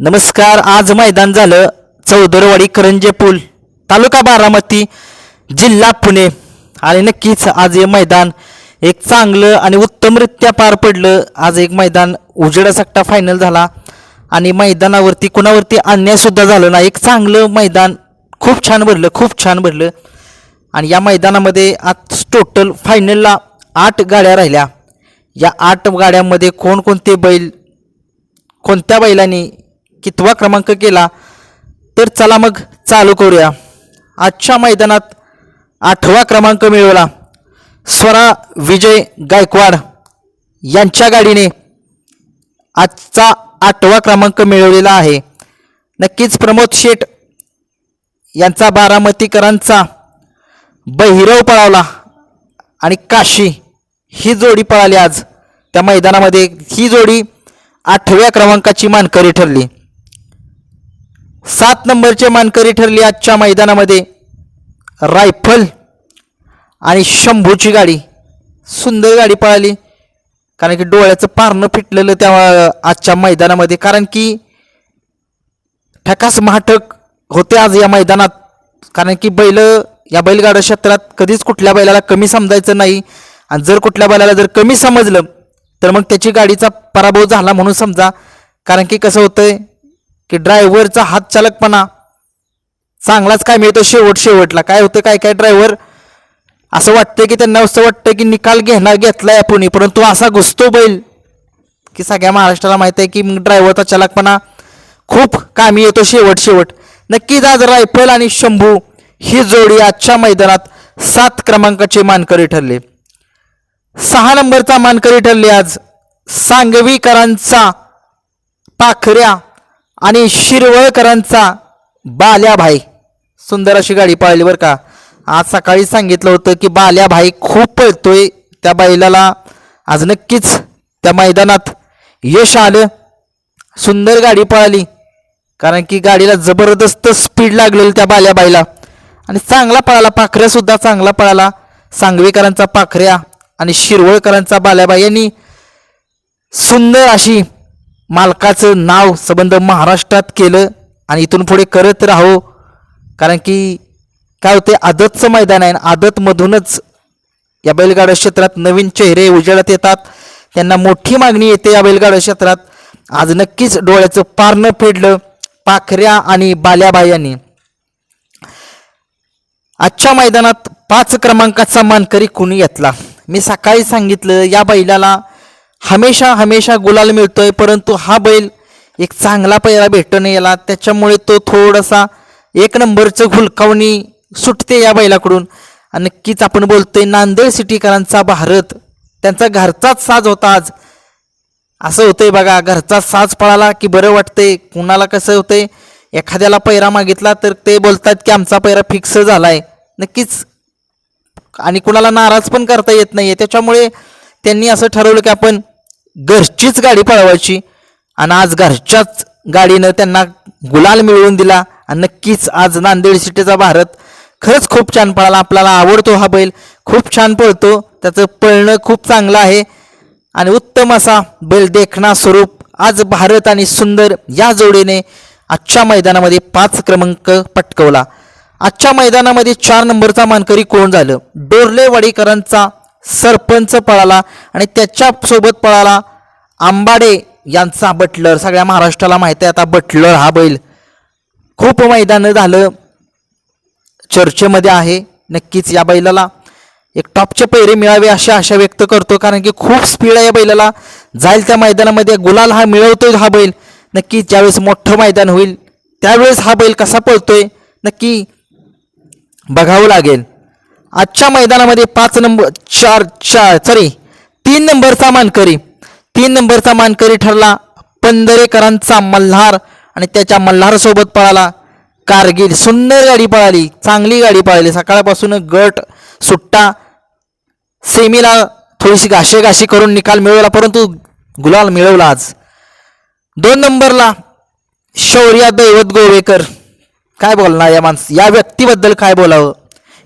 नमस्कार आज मैदान झालं चौदरवाडी करंजे पूल तालुका बारामती जिल्हा पुणे. आणि नक्कीच आज हे मैदान एक चांगलं आणि उत्तमरित्या पार पडलं. आज एक मैदान उजेडासकटा फायनल झाला. आणि मैदानावरती कुणावरती अन्यायसुद्धा झालं ना एक चांगलं मैदान खूप छान भरलं खूप छान भरलं. आणि या मैदानामध्ये आज टोटल फायनलला आठ गाड्या राहिल्या. या आठ गाड्यांमध्ये कोणकोणते बैल कोणत्या बैलांनी कितवा क्रमांक केला तर चला मग चालू करूया. आजच्या मैदानात आठवा क्रमांक मिळवला. स्वरा विजय गायकवाड यांच्या गाडीने आजचा आठवा क्रमांक मिळवलेला आहे. नक्कीच प्रमोद शेठ यांचा बारामतीकरांचा बहिरव पळावला आणि काशी ही जोडी पळाली आज. त्या मैदानामध्ये ही जोडी आठव्या क्रमांकाची मानकरी ठरली. सात नंबरचे मानकरी ठरली आजच्या मैदानामध्ये. रायफल आणि शंभूची गाडी. सुंदर गाडी पळाली. कारण की डोळ्याचं पारणं फिटलेलं त्या आजच्या मैदानामध्ये. कारण की ठकास महाटक होते आज या मैदानात. कारण की बैल या बैलगाडा क्षेत्रात कधीच कुठल्या बैलाला कमी समजायचं नाही. आणि जर कुठल्या बैलाला जर कमी समजलं तर मग त्याची गाडीचा पराभव झाला म्हणून समजा. कारण की कसं होतंय की ड्रायव्हरचा हात चालकपणा चांगलाच काय मिळतो शेवट शेवटला. काय होतं काय काय ड्रायव्हर असं वाटतं की त्यांना असं वाटतं की निकाल घेणार घेतलाय आपण. परंतु असा घुसतो बैल. की सगळ्या महाराष्ट्राला माहिती आहे की मग ड्रायव्हरचा चालकपणा खूप कामी येतो शेवट शेवट. नक्कीच आज रायफल आणि शंभू ही जोडी आजच्या मैदानात सात क्रमांकाचे मानकरी ठरले. सहा नंबरचा मानकरी ठरले आज. सांगवीकरांचा पाखऱ्या आणि शिरवळकरांचा बाल्याभाई. सुंदर अशी गाडी पाळली बरं का. आज सकाळी सांगितलं होतं की बाल्याभाई खूप पळतोय. त्या बैलाला आज नक्कीच त्या मैदानात यश आलं. सुंदर गाडी पळाली. कारण की गाडीला जबरदस्त स्पीड लागलेली त्या बाल्याबाईला. आणि चांगला पळाला पाखऱ्यासुद्धा चांगला पळाला. सांगवीकरांचा पाखऱ्या आणि शिरवळकरांचा बाल्याबाई यांनी सुंदर अशी मालकाचं नाव संबंध महाराष्ट्रात केलं आणि इथून पुढे करत राहो. कारण की काय होते आदतचं मैदान आहे आणि आदतमधूनच या बैलगाडा क्षेत्रात नवीन चेहरे उजेडात येतात. त्यांना मोठी मागणी येते या बैलगाडा क्षेत्रात. आज नक्कीच डोळ्याचं पारणं फेडलं पाखऱ्या आणि बाल्याबाई यांनी आजच्या मैदानात पाच क्रमांकाचा मानकरी कुणी घेतला? मी सकाळी सांगितलं या बैलाला हमेशा हमेशा गुलाल मिळतोय परंतु हा बैल एक चांगला पैरा नाही याला त्याच्यामुळे तो थोडासा एक नंबरचं हुलकावणी सुटते या बैलाकडून. आणि नक्कीच आपण बोलतोय नांदेड सिटीकरांचा भारत. त्यांचा घरचाच साज होता आज. असं होतंय बघा घरचा साज पळाला की बरं वाटतंय. कुणाला कसं होतंय? एखाद्याला पैरा मागितला तर ते बोलतात की आमचा पैरा फिक्स झालाय. नक्कीच. आणि कुणाला नाराज पण करता येत नाहीये. त्याच्यामुळे त्यांनी असं ठरवलं की आपण घरचीच गाडी पळवायची. आणि आज घरच्याच गाडीनं त्यांना गुलाल मिळवून दिला. आणि नक्कीच आज नांदेड सिटीचा भारत खरंच खूप छान पळाला. आपल्याला आवडतो हा बैल. खूप छान पळतो. त्याचं पळणं खूप चांगलं आहे. आणि उत्तम असा बैल देखणा स्वरूप आज भारत आणि सुंदर या जोडीने आजच्या मैदानामध्ये पाच क्रमांक पटकवला. आजच्या मैदानामध्ये चार नंबरचा मानकरी कोण झालं? डोरलेवाडीकरांचा सरपंच पळाला आणि त्याच्यासोबत पळाला आंबाडे यांचा बटलर. सगळ्या महाराष्ट्राला माहिती आहे आता बटलर हा बैल खूप मैदानं झालं. चर्चेमध्ये आहे नक्कीच या बैलाला. एक टॉपचे पैरे मिळावे अशी आशा व्यक्त करतो कारण की खूप स्पीड आहे या बैलाला. जाईल त्या मैदानामध्ये गुलाल हा मिळवतोय हा बैल. नक्की ज्यावेळेस मोठं मैदान होईल त्यावेळेस हा बैल कसा पळतोय नक्की बघावं लागेल. आजच्या मैदानामध्ये पाच नंबर चार चार सॉरी तीन नंबरचा मानकरी. तीन नंबरचा मानकरी ठरला पंधरेकरांचा मल्हार आणि त्याच्या मल्हारसोबत पळाला कारगिल. सुंदर गाडी पळाली चांगली गाडी पळाली. सकाळपासून गट सुट्टा सेमीला थोडीशी घाशेघाशी करून निकाल मिळवला परंतु गुलाल मिळवला आज. दोन नंबरला शौर्या दैवत गोवेकर. काय बोलणार या माणस? या व्यक्तीबद्दल काय बोलावं?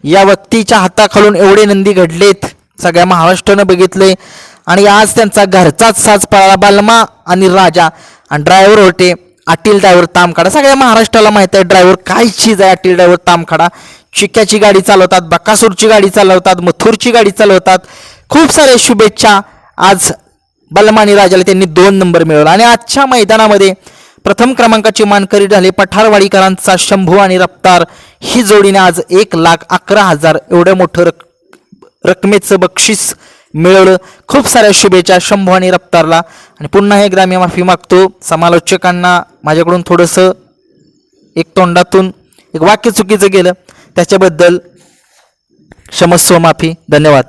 या व्यक्तीच्या हाताखालून एवढे नंदी घडलेत. सगळ्या महाराष्ट्रानं बघितले आणि आज त्यांचा घरचाच साज पळाला बालमा आणि राजा. आणि ड्रायव्हर होते अटील ड्रायव्हर तामखाडा. सगळ्या महाराष्ट्राला माहीत आहे ड्रायव्हर काय चीज आहे अटील ड्रायव्हर तामखाडा. चिक्याची गाडी चालवतात बकासूरची गाडी चालवतात मथुरची गाडी चालवतात. खूप साऱ्या शुभेच्छा. आज बलमानी राजाला त्यांनी दोन नंबर मिळवला. आणि आजच्या मैदानामध्ये प्रथम क्रमांकाची मानकरी झाले पठारवाडीकरांचा शंभू आणि रफ्तार. ही जोडीने आज एक लाख अकरा हजार एवढं मोठं रक रकमेचं बक्षीस मिळवलं. खूप साऱ्या शुभेच्छा शंभू आणि रफ्तारला. आणि पुन्हा एकदा मी माफी मागतो. समालोचकांना माझ्याकडून थोडंसं एक तोंडातून एक वाक्य चुकीचं गेलं. त्याच्याबद्दल क्षमस्व माफी. धन्यवाद.